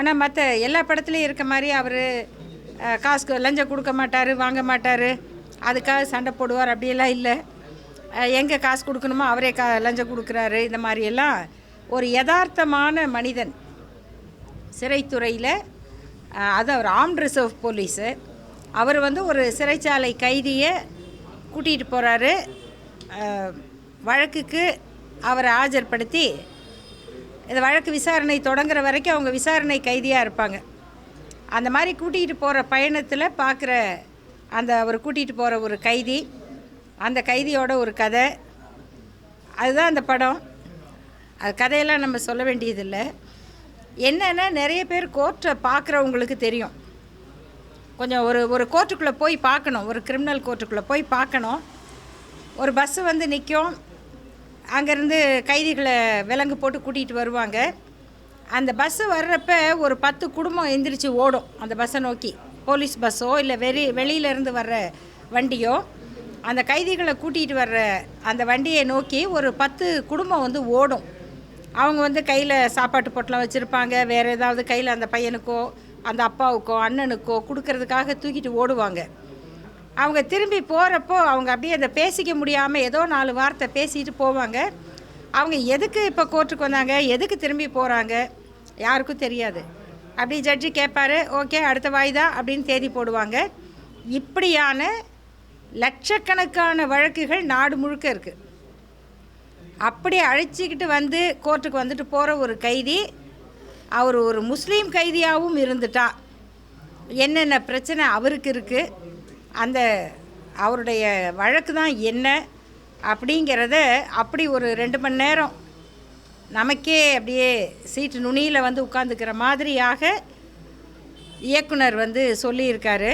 ஆனால் மற்ற எல்லா படத்துலையும் இருக்க மாதிரி அவர் காசு லஞ்சம் கொடுக்க மாட்டார் வாங்க மாட்டார். அதுக்காக சண்டை போடுவார். அப்படியெல்லாம் இல்லை. எங்கே காசு கொடுக்கணுமோ அவரே கா லஞ்சம் கொடுக்குறாரு. இந்த மாதிரியெல்லாம் ஒரு யதார்த்தமான மனிதன். சிறைத்துறையில் அது அவர் ஆர்ம்ட் ரிசர்வ் போலீஸு அவர் வந்து ஒரு சிறைச்சாலை கைதியை கூட்டிகிட்டு போகிறாரு வழக்குக்கு அவரை ஆஜர்படுத்தி இந்த வழக்கு விசாரணை தொடங்குற வரைக்கும் அவங்க விசாரணை கைதியாக இருப்பாங்க. அந்த மாதிரி கூட்டிகிட்டு போகிற பயணத்தில் பார்க்குற அந்த அவர் கூட்டிகிட்டு போகிற ஒரு கைதி அந்த கைதியோட ஒரு கதை. அதுதான் அந்த படம். அது கதையெல்லாம் நம்ம சொல்ல வேண்டியதில்லை. என்னென்னா நிறைய பேர் கோர்ட்டை பார்க்குறவங்களுக்கு தெரியும். கொஞ்சம் ஒரு ஒரு கோர்ட்டுக்குள்ளே போய் பார்க்கணும் ஒரு கிரிமினல் கோர்ட்டுக்குள்ளே போய் பார்க்கணும் ஒரு பஸ்ஸு வந்து நிற்கும் அங்கேருந்து கைதிகளை விலங்கு போட்டு கூட்டிகிட்டு வருவாங்க. அந்த பஸ்ஸு வர்றப்ப ஒரு பத்து குடும்பம் எந்திரிச்சு ஓடும். அந்த பஸ்ஸை நோக்கி. போலீஸ் பஸ்ஸோ இல்லை வெளி வெளியிலேருந்து வர்ற வண்டியோ அந்த கைதிகளை கூட்டிகிட்டு வர்ற அந்த வண்டியை நோக்கி ஒரு பத்து குடும்பம் வந்து ஓடும். அவங்க வந்து கையில் சாப்பாட்டு பொட்டலாம் வச்சுருப்பாங்க. வேறு ஏதாவது கையில் அந்த பையனுக்கோ அந்த அப்பாவுக்கோ அண்ணனுக்கோ கொடுக்கறதுக்காக தூக்கிட்டு ஓடுவாங்க. அவங்க திரும்பி போகிறப்போ அவங்க அப்படியே அதை பேசிக்க முடியாமல் ஏதோ நாலு வார்த்தை பேசிட்டு போவாங்க. அவங்க எதுக்கு இப்போ கோர்ட்டுக்கு வந்தாங்க? எதுக்கு திரும்பி போகிறாங்க யாருக்கும் தெரியாது. அப்படி ஜட்ஜி கேட்பாரு ஓகே அடுத்த வாய்தா அப்படின்னு தேதி போடுவாங்க. இப்படியான லட்சக்கணக்கான வழக்குகள் நாடு முழுக்க இருக்குது அப்படி அழைச்சிக்கிட்டு வந்து கோர்ட்டுக்கு வந்துட்டு போகிற ஒரு கைதி அவர் ஒரு முஸ்லீம் கைதியாகவும் இருந்துட்டா. என்னென்ன பிரச்சனை அவருக்கு இருக்குது அந்த அவருடைய வழக்கு தான் என்ன அப்படிங்கிறத அப்படி ஒரு ரெண்டு மணி நேரம் நமக்கே அப்படியே சீட்டு நுனியில் வந்து உட்காந்துக்கிற மாதிரியாக இயக்குனர் வந்து சொல்லியிருக்காரு.